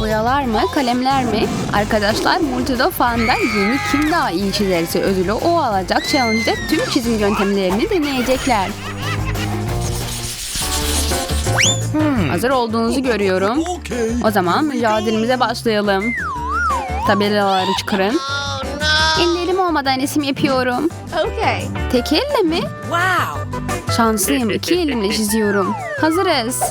Boyalar mı, kalemler mi? Arkadaşlar Multido Fan'da yeni kim daha iyi çizerse ödülü o alacak challenge'da tüm çizim yöntemlerini deneyecekler. Hazır olduğunuzu görüyorum. Okay. O zaman mücadelemize başlayalım. Tabelaları çıkarın. Ellerim olmadan resim yapıyorum. Okay. Tek elle mi? Wow. Şanslıyım. İki elimle çiziyorum. Hazırız.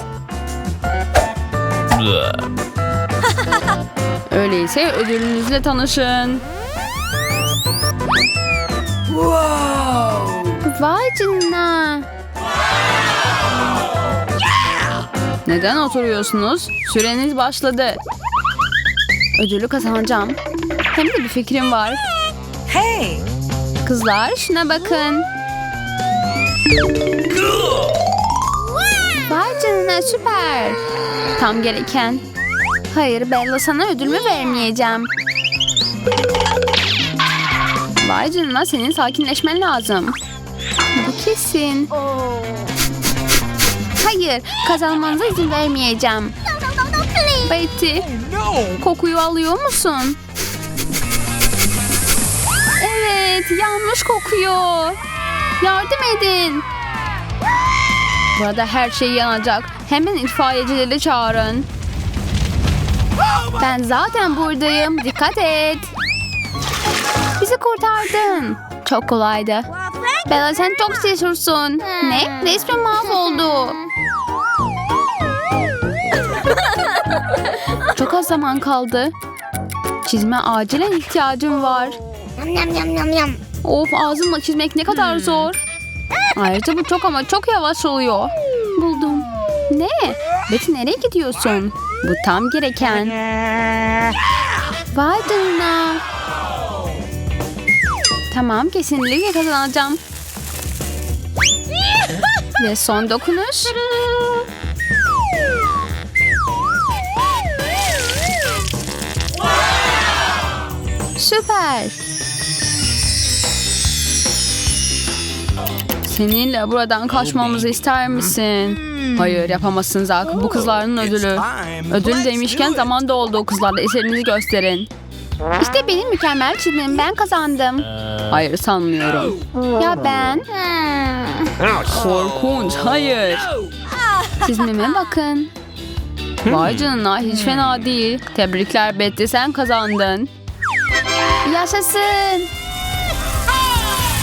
Öyleyse ödülünüzle tanışın. Vay canına. Neden oturuyorsunuz? Süreniz başladı. Ödülü kazanacağım. Hem de bir fikrim var. Hey. Kızlar şuna bakın. Vay canına süper. Tam gereken. Hayır Bella sana ödülümü vermeyeceğim. Vay canına senin sakinleşmen lazım. Bu kesin. Hayır kazanmanıza izin vermeyeceğim. Betty No. kokuyu alıyor musun? Evet, yanlış kokuyor. Yardım edin. Burada her şey yanacak. Hemen itfaiyecileri çağırın. Ben zaten buradayım. Dikkat et. Bizi kurtardın. Çok kolaydı. Bella sen çok cesursun. Ne? Resmen mahvoldu. Çok az zaman kaldı. Çizme acilen ihtiyacım var. Yum yum yum yum. Of ağzımla çizmek ne kadar zor. Ayrıca bu çok ama çok yavaş oluyor. Buldum. Ne? Betty nereye gidiyorsun? Bu tam gereken. Vay canına. Tamam kesinlikle kazanacağım. Ve son dokunuş. Süper. Seninle buradan kaçmamızı ister misin? Hayır yapamazsın Zak. Bu kızların ödülü. Ödül demişken zaman doldu o kızlarla eserinizi gösterin. İşte benim mükemmel çizimim. Ben kazandım. Hayır sanmıyorum. Ya ben? Korkunç. Hayır. Çizmime bakın. Vay canına hiç fena değil. Tebrikler Betty sen kazandın. Yaşasın.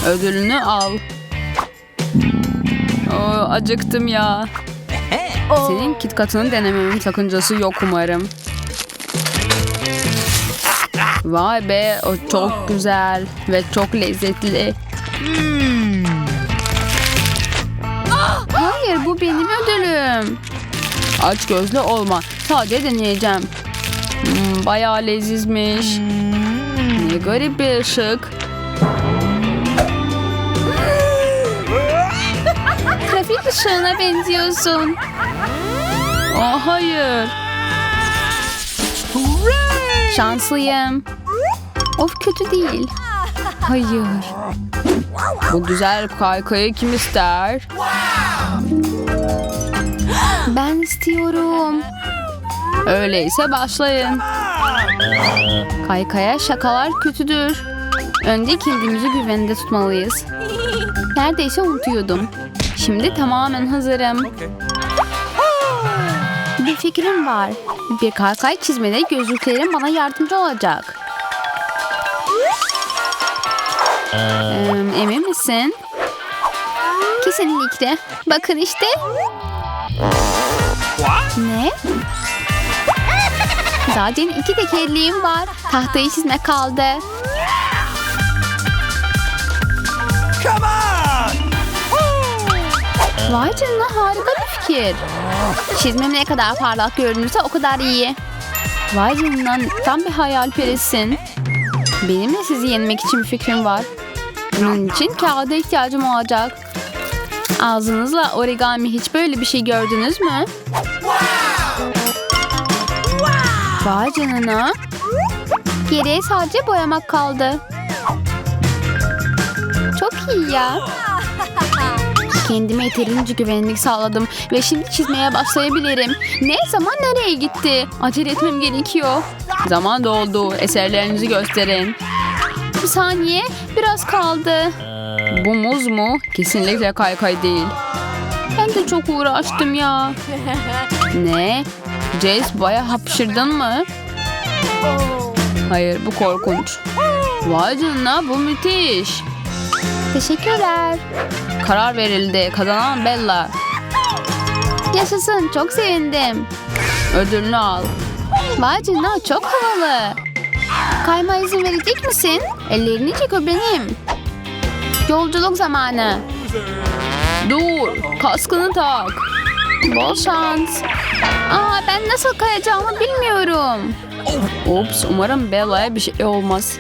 Ödülünü al. Oo, acıktım ya. Senin KitKat'ını denememin sakıncası yok umarım. Vay be o çok güzel ve çok lezzetli. Hayır bu benim ödülüm. Aç gözlü olma. Sadece deneyeceğim. Hmm, bayağı lezizmiş. Ne garip bir ışık. Işığına benziyorsun. Oh hayır. Şanslıyım. Of kötü değil. Hayır. Bu güzel kaykayı kim ister? Ben istiyorum. Öyleyse başlayın. Kaykaya şakalar kötüdür. Önce kendimizi güvende tutmalıyız. Neredeyse unutuyordum. Şimdi tamamen hazırım. Bir fikrim var. Bir kaykay çizmede gözlüklerim bana yardımcı olacak. Ee, emin misin? Kesinlikle. Bakın işte. Ne? Zaten iki tekerleğim var. Tahtayı çizmek kaldı. Vay canına harika bir fikir. Çizmem ne kadar parlak görünürse o kadar iyi. Vay canına tam bir hayalperestsin. Benim de sizi yenmek için bir fikrim var. Bunun için kağıda ihtiyacım olacak. Ağzınızla origami hiç böyle bir şey gördünüz mü? Vay canına. Geriye sadece boyamak kaldı. Çok iyi ya. Kendime yeterince güvenlik sağladım ve şimdi çizmeye başlayabilirim. Ne zaman nereye gitti? Acele etmem gerekiyor. Zaman doldu. Eserlerinizi gösterin. Bir saniye. Biraz kaldı. Bu muz mu? Kesinlikle kaykay değil. Ben de çok uğraştım ya. Ne? Jace baya hapşırdın mı? Hayır bu korkunç. Vay canına bu müthiş. Teşekkürler. Karar verildi. Kazanan Bella. Yaşasın çok sevindim. Ödülünü al. Vay canına çok havalı. Kayma izin verecek misin? Ellerini çek benim. Yolculuk zamanı. Dur, kaskını tak. Bol şans. Aa, ben nasıl kayacağımı bilmiyorum. Ups, umarım Bella'ya bir şey olmaz.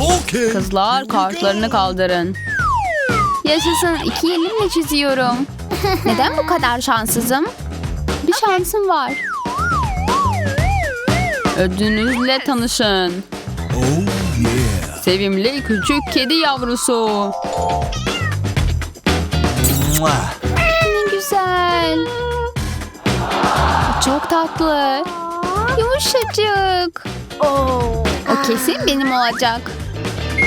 Okay. Kızlar kartlarını kaldırın. Yaşasın iki elimle çiziyorum. Neden bu kadar şanssızım? Bir şansım var. Ödünüzle tanışın. Oh yeah. Sevimli küçük kedi yavrusu. Ne güzel. Çok tatlı. Yumuşacık. O kesin benim olacak.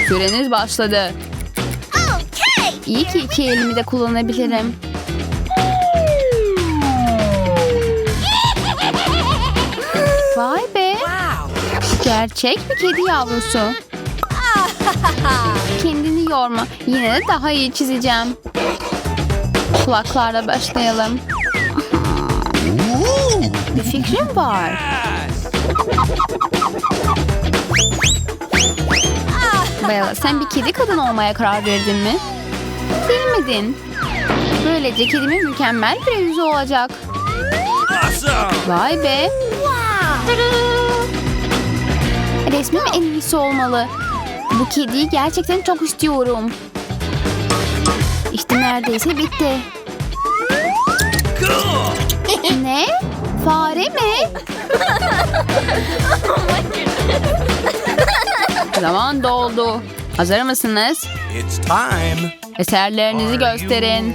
Süreniz başladı. İyi ki iki elimi de kullanabilirim. Vay be. Gerçek bir kedi yavrusu. Kendini yorma. Yine de daha iyi çizeceğim. Kulaklarla başlayalım. Bir fikrim var. Bella sen bir kedi kadın olmaya karar verdin mi? Bilmedin. Böylece kedimin mükemmel bir yüzü olacak. Awesome. Vay be. Resmim en iyisi olmalı. Bu kediyi gerçekten çok istiyorum. İşte neredeyse bitti. Cool. Ne? Fare mi? Zaman doldu. Hazır mısınız? It's time. Eserlerinizi gösterin.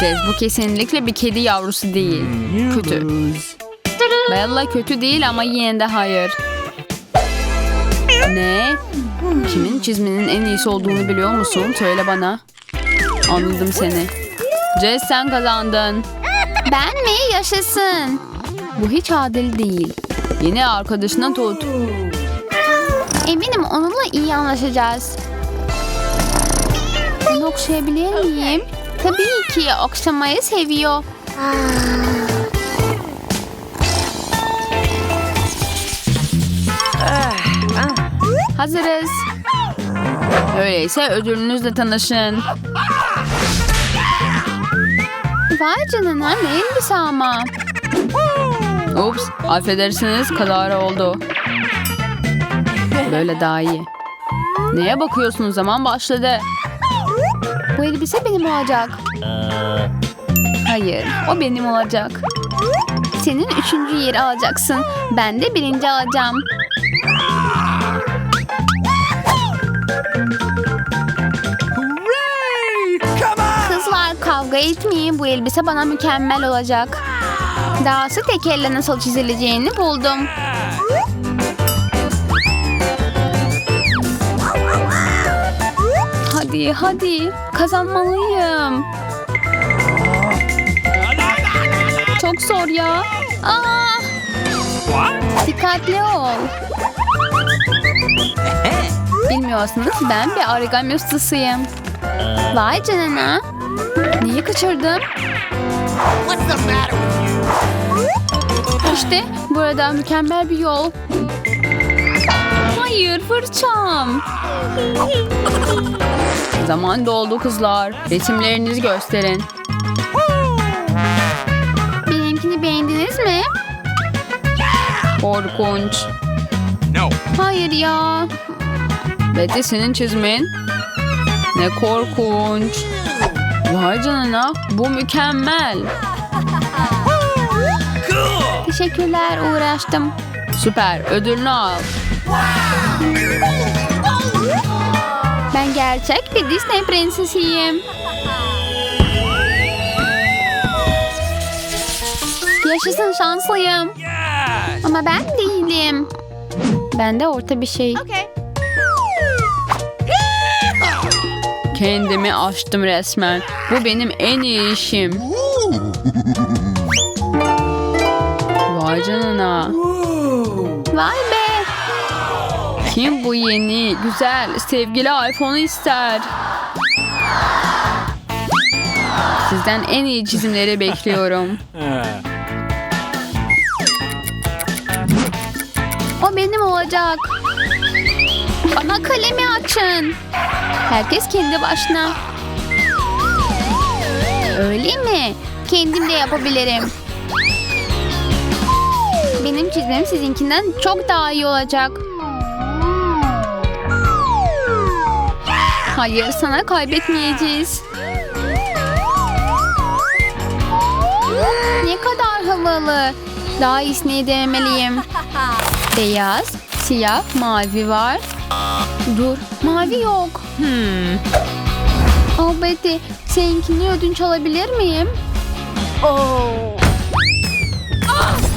Cez, bu kesinlikle bir kedi yavrusu değil. Kötü. Bella kötü değil ama yine de hayır. Ne? Kimin çizmenin en iyisi olduğunu biliyor musun? Söyle bana. Anladım seni. Jess sen kazandın. Ben mi? Yaşasın. Bu hiç adil değil. Yeni arkadaşına tut. Eminim onunla iyi anlaşacağız. Onu okşayabilir miyim? Tabii ki okşamayı seviyor. Hazırız. Öyleyse ödülünüzle tanışın. Vay canına ne elbise ama. Ups affedersiniz kadar oldu. Böyle daha iyi. Neye bakıyorsunuz zaman başladı. Bu elbise benim olacak. Hayır o benim olacak. Senin üçüncü yeri alacaksın. Ben de birinci alacağım. Kızlar kavga etmeyin. Bu elbise bana mükemmel olacak. Dahası tek elle nasıl çizileceğini buldum. Hadi hadi kazanmalıyım. Çok zor ya. Aa, What? dikkatli ol. Bilmiyorsunuz ben bir origami ustasıyım. Vay canına. Neyi kaçırdım? İşte burada mükemmel bir yol. Hayır fırçam. Zaman doldu kızlar. Resimlerinizi gösterin. Benimkini beğendiniz mi? Korkunç. No. Hayır ya. Betty senin çizmin. Ne korkunç. Vay canına bu mükemmel. Cool. Teşekkürler uğraştım. Süper ödülünü al. Ben gerçek bir Disney prensesiyim. Yaşasın şanslıyım. Yes! Ama ben değilim. Ben de orta bir şey. Kendimi aştım resmen. Bu benim en iyi işim. Vay canına. Vay. Kim bu yeni, güzel, sevgili iPhone'u ister? Sizden en iyi çizimleri bekliyorum. O benim olacak. Bana kalemi açın. Herkes kendi başına. Öyle mi? Kendim de yapabilirim. Benim çizmem sizinkinden çok daha iyi olacak. Hayır, sana kaybetmeyeceğiz. Ne kadar havalı. Daha iyisini denemeliyim. Beyaz, siyah, mavi var. Dur, mavi yok. Hmm. Oh Betty, seninkini ödünç alabilir miyim?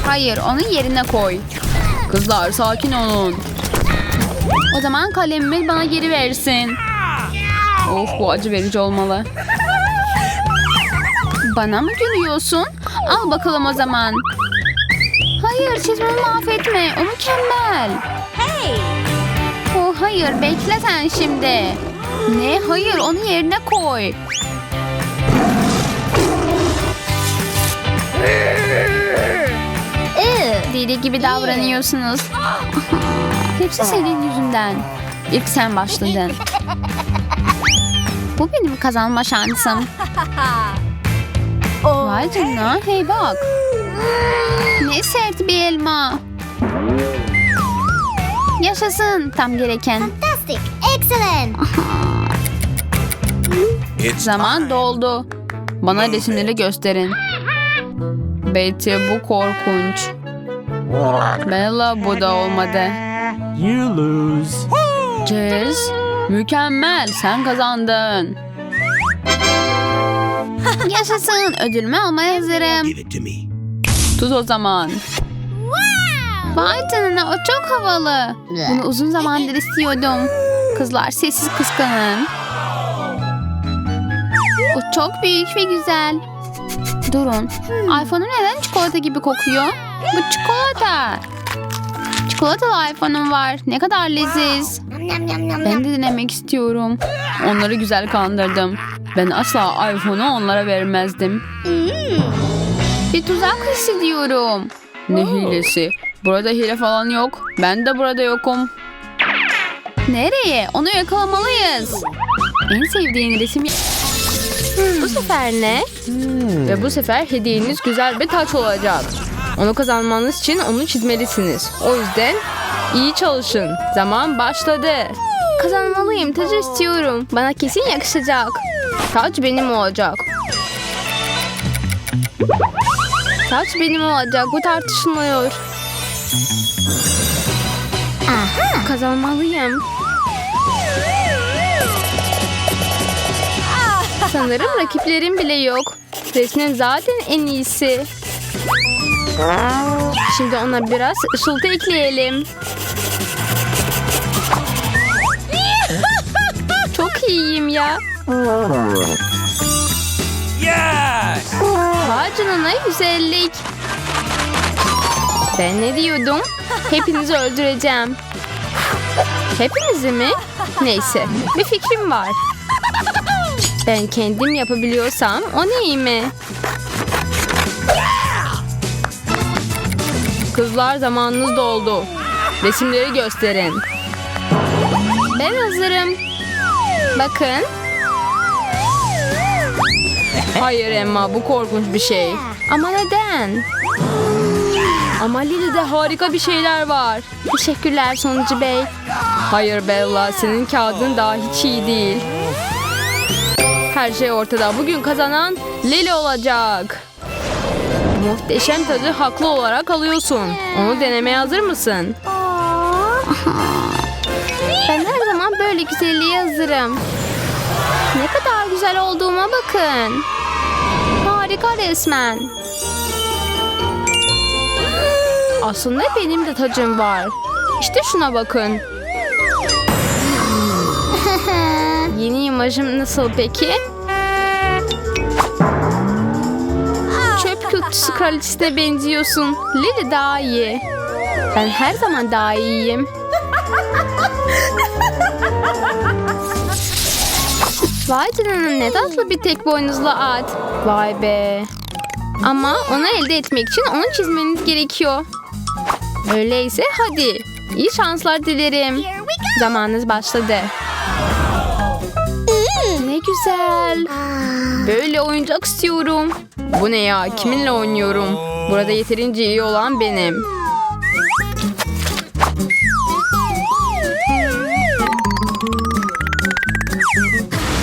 Hayır, onu yerine koy. Kızlar sakin olun. O zaman kalemimi bana geri versin. Of bu acı verici olmalı. Bana mı gülüyorsun? Al bakalım o zaman. Hayır çizmemi mahvetme. O mükemmel. Hey! Oh hayır bekle sen şimdi. Ne? Hayır onu yerine koy. Deli gibi davranıyorsunuz. Hepsi senin yüzünden. İlk sen başladın. Bu benim kazanma şansım. Vay canına. Hey bak. Ne sert bir elma. Yaşasın tam gereken. Fantastic! Excellent! Zaman doldu. Bana resimleri gösterin. Betty bu korkunç. Bella bu da olmadı. You lose. Jess mükemmel sen kazandın. Yaşasın ödülümü almaya hazırım. Tut o zaman. Vay canına o çok havalı. Bunu uzun zamandır istiyordum. Kızlar sessiz kıskanın. O çok büyük ve güzel. Durun. iPhone'um neden çikolata gibi kokuyor? Bu çikolata. Çikolatalı iPhone'um var. Ne kadar leziz. Nom nom nom. Ben de denemek istiyorum. Onları güzel kandırdım. Ben asla iPhone'u onlara vermezdim. Bir tuzak hissediyorum. Ne hilesi? Burada hile falan yok. Ben de burada yokum. Nereye? Onu yakalamalıyız. En sevdiğin resim... Bu sefer ne? Ve bu sefer hediyeniz güzel bir taç olacak. Onu kazanmanız için onu çizmelisiniz. O yüzden iyi çalışın. Zaman başladı. Kazanmalıyım. Taç istiyorum. Bana kesin yakışacak. Taç benim olacak. Taç benim olacak. Bu tartışılmıyor. Kazanmalıyım. Sanırım rakiplerim bile yok. Resmin zaten en iyisi. Şimdi ona biraz ışıltı ekleyelim. Çok iyiyim ya. Yes! Vay canına güzellik. Ben ne diyordum? Hepinizi öldüreceğim. Hepinizi mi? Neyse bir fikrim var. Ben kendim yapabiliyorsam o ne Kızlar zamanınız doldu. Resimleri gösterin. Ben hazırım. Bakın. Hayır Emma bu korkunç bir şey. Ama neden? Ama Lili'de harika bir şeyler var. Teşekkürler Sonucu Bey. Hayır Bella senin kağıdın daha hiç iyi değil. Her şey ortada. Bugün kazanan Lili olacak. Muhteşem tadı haklı olarak alıyorsun. Onu denemeye hazır mısın? Ben her zaman böyle güzelliğe hazırım. Ne kadar güzel olduğuma bakın. Harika resmen. Aslında benim de tacım var. İşte şuna bakın. Yeni imajım nasıl peki? Kutusu kraliçesine benziyorsun. Lily daha iyi. Ben her zaman daha iyiyim. Vay canına ne tatlı bir tek boynuzlu at. Vay be. Ama onu elde etmek için onu çizmeniz gerekiyor. Öyleyse hadi. İyi şanslar dilerim. Zamanınız başladı. Ne güzel. Böyle oyuncak istiyorum. Bu ne ya? Kiminle oynuyorum? Burada yeterince iyi olan benim.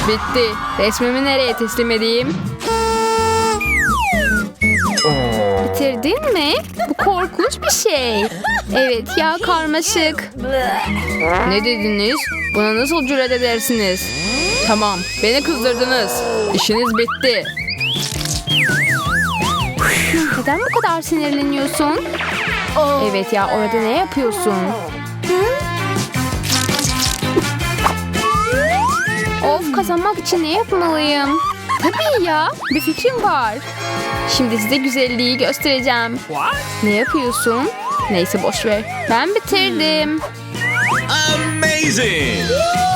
Bitti. Resmimi nereye teslim edeyim? Bitirdin mi? Bu korkunç bir şey. Evet ya karmaşık. Ne dediniz? Buna nasıl cüret edersiniz? Tamam, beni kızdırdınız. İşiniz bitti. Neden bu kadar sinirleniyorsun? Evet ya, orada ne yapıyorsun? Of, kazanmak için ne yapmalıyım? Tabii ya, bir fikrim var. Şimdi size güzelliği göstereceğim. Ne yapıyorsun? Neyse boş ver. Ben bitirdim. Amazing!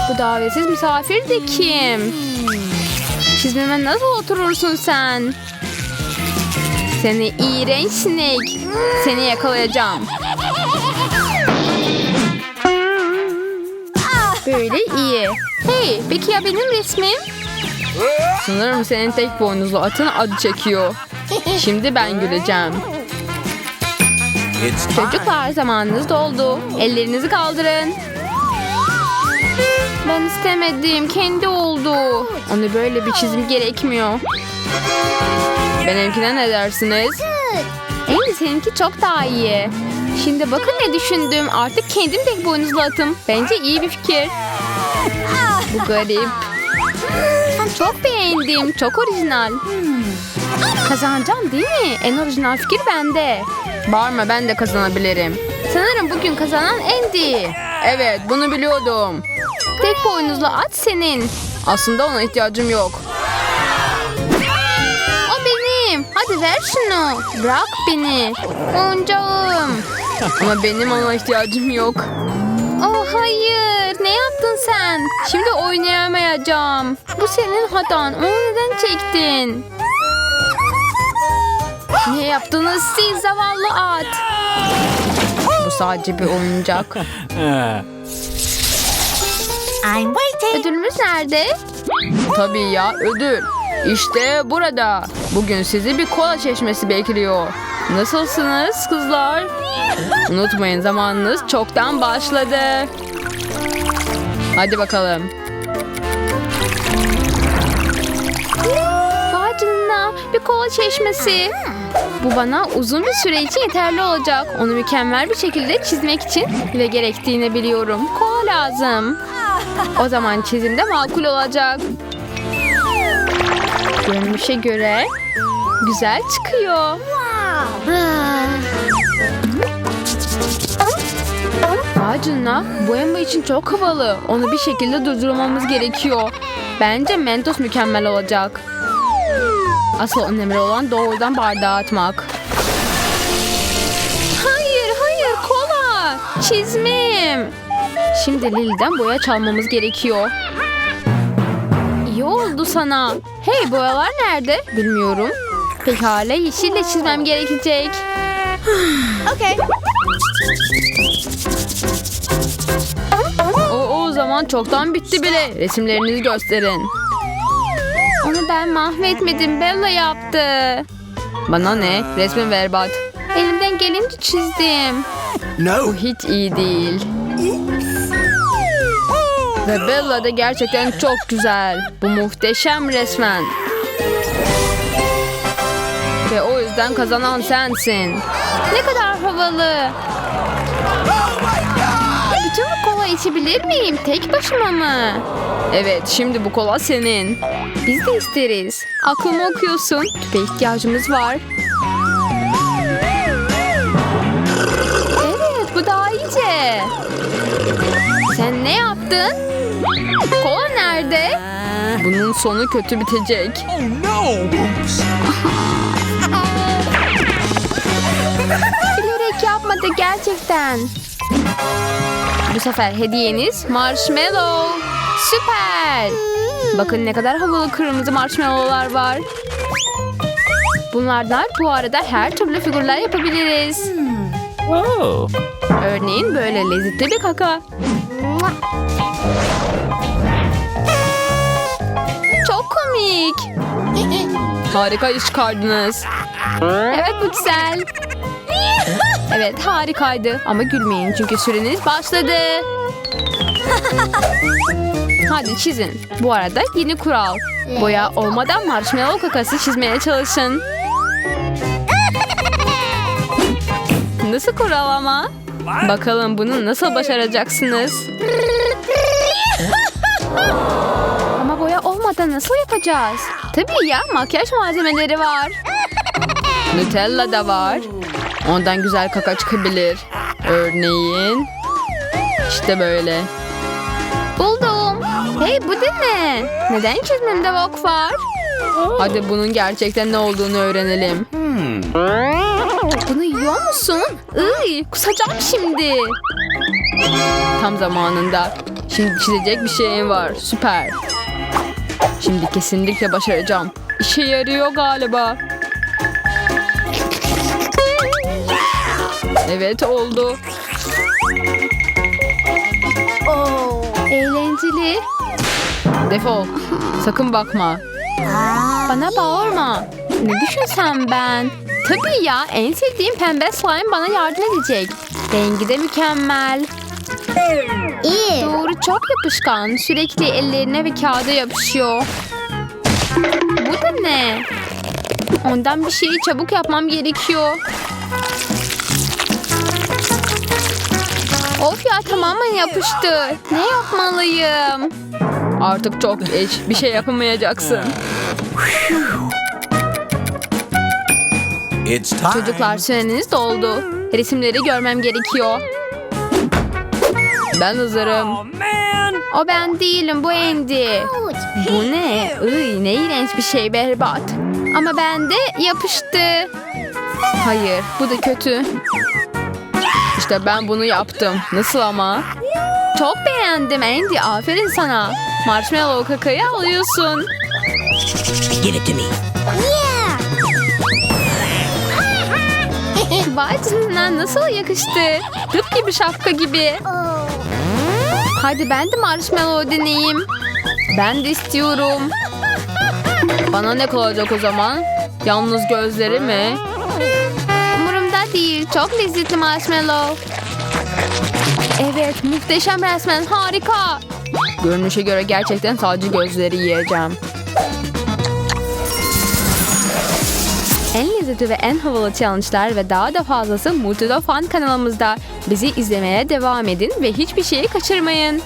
Bu davetsiz misafir de kim? Çizmeme nasıl oturursun sen? Seni iğrenç sinek. Seni yakalayacağım. Böyle iyi. Hey, peki ya benim resmim? Sanırım senin tek boynuzlu atın adı çekiyor. Şimdi ben güleceğim. Çocuklar zamanınız doldu. Ellerinizi kaldırın. Ben istemedim. Kendi oldu. Onu böyle bir çizim gerekmiyor. Benimkine ne dersiniz? En seninki çok daha iyi. Şimdi bakın ne düşündüm. Artık kendim tek boynuzlu atım. Bence iyi bir fikir. Bu garip. Çok beğendim. Çok orijinal. Kazanacağım değil mi? En orijinal fikir bende. Bağırma ben de kazanabilirim. Sanırım bugün kazanan Andy. Evet bunu biliyordum. Tek boynuzlu at senin. Aslında ona ihtiyacım yok. Hadi ver şunu. Bırak beni. Oyuncağım. Ama benim ona ihtiyacım yok. Oh hayır. Ne yaptın sen? Şimdi oynayamayacağım. Bu senin hatan. Onu neden çektin? Ne yaptınız siz zavallı at? Bu sadece bir oyuncak. I'm waiting. Ödülümüz nerede? Tabii ya ödül. İşte burada. Bugün sizi bir kola çeşmesi bekliyor. Nasılsınız kızlar? Unutmayın zamanınız çoktan başladı. Hadi bakalım. Vay bir kola çeşmesi. Bu bana uzun bir süre için yeterli olacak. Onu mükemmel bir şekilde çizmek için ve gerektiğini biliyorum. Kola lazım. O zaman çizimde makul olacak. Görünüşe göre güzel çıkıyor. Bu Emma için çok havalı. Onu bir şekilde durdurmamız gerekiyor. Bence Mentos mükemmel olacak. Asıl önemli olan doğrudan bardağa atmak. Hayır hayır kola. Çizmim. Şimdi Lili'den boya çalmamız gerekiyor. Oldu sana. Hey boyalar nerede? Bilmiyorum. Pekala yeşille çizmem gerekecek. Okay. O, o zaman çoktan bitti bile. Resimlerinizi gösterin. Onu ben mahvetmedim. Bella yaptı. Bana ne? Resmin berbat. Elimden gelince çizdim. No. Bu hiç iyi değil. Ve Bella da gerçekten çok güzel. Bu muhteşem resmen. Ve o yüzden kazanan sensin. Ne kadar havalı. Bütün bu kola içebilir miyim? Tek başıma mı? Evet şimdi bu kola senin. Biz de isteriz. Aklımı okuyorsun. Tüpe ihtiyacımız var. Evet bu daha iyice. Sen ne yaptın? Kola nerede? Bunun sonu kötü bitecek. Oh no! Bilerek yapmadı gerçekten. Bu sefer hediyeniz marshmallow. Süper. Bakın ne kadar havalı kırmızı marshmallowlar var. Bunlardan bu arada her türlü figürler yapabiliriz. Oh. Örneğin böyle lezzetli bir kaka. Komik. Harika iş çıkardınız. Evet bu güzel. Evet harikaydı ama gülmeyin çünkü süreniz başladı. Hadi çizin. Bu arada yeni kural. Boya olmadan marshmallow kakası çizmeye çalışın. Nasıl kural ama? Bakalım bunu nasıl başaracaksınız? Olmadan nasıl yapacağız? Tabii ya makyaj malzemeleri var. Nutella da var. Ondan güzel kaka çıkabilir. Örneğin işte böyle. Buldum. Hey bu da ne? Neden çizmemde bok var? Hadi bunun gerçekten ne olduğunu öğrenelim. Bunu yiyor musun? Iy, kusacağım şimdi. Tam zamanında. Şimdi çizecek bir şeyim var. Süper. Şimdi kesinlikle başaracağım. İşe yarıyor galiba. Evet oldu. Eğlenceli. Defol. Sakın bakma. Bana bağırma. Ne düşünsem ben? Tabii ya en sevdiğim pembe slime bana yardım edecek. Rengi de mükemmel. Doğru çok yapışkan. Sürekli ellerine ve kağıda yapışıyor. Bu da ne? Ondan bir şeyi çabuk yapmam gerekiyor. Of ya tamamen yapıştı. Ne yapmalıyım? Artık çok geç. Bir şey yapamayacaksın. It's time. Çocuklar süreniz doldu. Resimleri görmem gerekiyor. Ben hazırım. Oh man! O ben değilim bu Andy. Bu ne? Iy, ne iğrenç bir şey berbat. Ama bende yapıştı. Hayır, bu da kötü. İşte ben bunu yaptım. Nasıl ama? Çok beğendim Andy. Aferin sana. Marshmallow kakayı alıyorsun. Give it to me. Vay nasıl yakıştı. Tıpkı bir şapka gibi. Hadi ben de marshmallow deneyeyim. Ben de istiyorum. Bana ne kalacak o zaman? Yalnız gözleri mi? Umurumda değil. Çok lezzetli marshmallow. Evet muhteşem resmen harika. Görünüşe göre gerçekten sadece gözleri yiyeceğim. En lezzetli ve en havalı challenge'lar ve daha da fazlası Multido Fun kanalımızda. Bizi izlemeye devam edin ve hiçbir şeyi kaçırmayın.